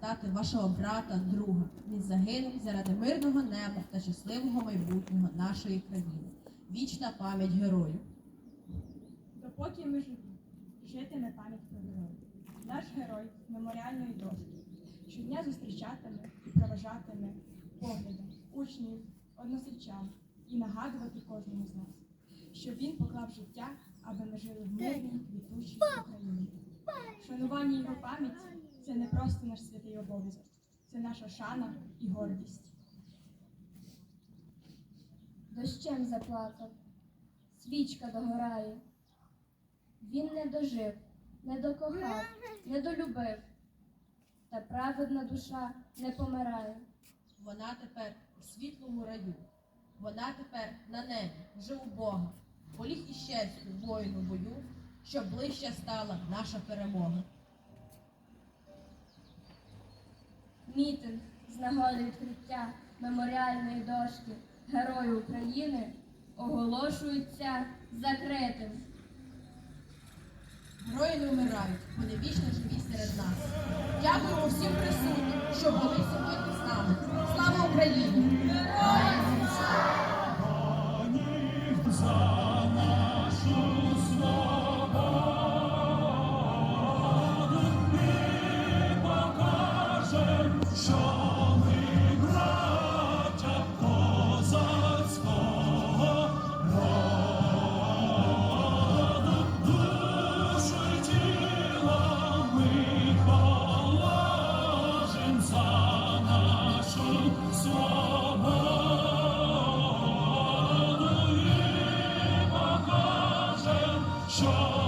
Дати вашого брата, друга. Він загинув заради мирного неба та щасливого майбутнього нашої країни. Вічна пам'ять герою. Допоки ми живі, житиме пам'ять про героїв. Наш герой меморіальної дошки щодня зустрічатиме і проважатиме поглядом учнів, односельчан і нагадувати кожному з нас, що він поклав життя, аби ми жили в мирній, квітучій Україні. Шанування його пам'яті це не просто наш святий обов'язок, це наша шана і гордість. Дощем заплакав, свічка догорає. Він не дожив, не докохав, не долюбив, та праведна душа не помирає. Вона тепер у світлому раю. Вона тепер на небі, вже у Бога. Поліг і щастю воїну бою, щоб ближче стала наша перемога. Мітинг з нагоди відкриття меморіальної дошки Герою України оголошується закритим. Герої не вмирають, вони вічно живі серед нас. Дякуємо всім присутнім, що були сьогодні з нами. Слава Україні! joy.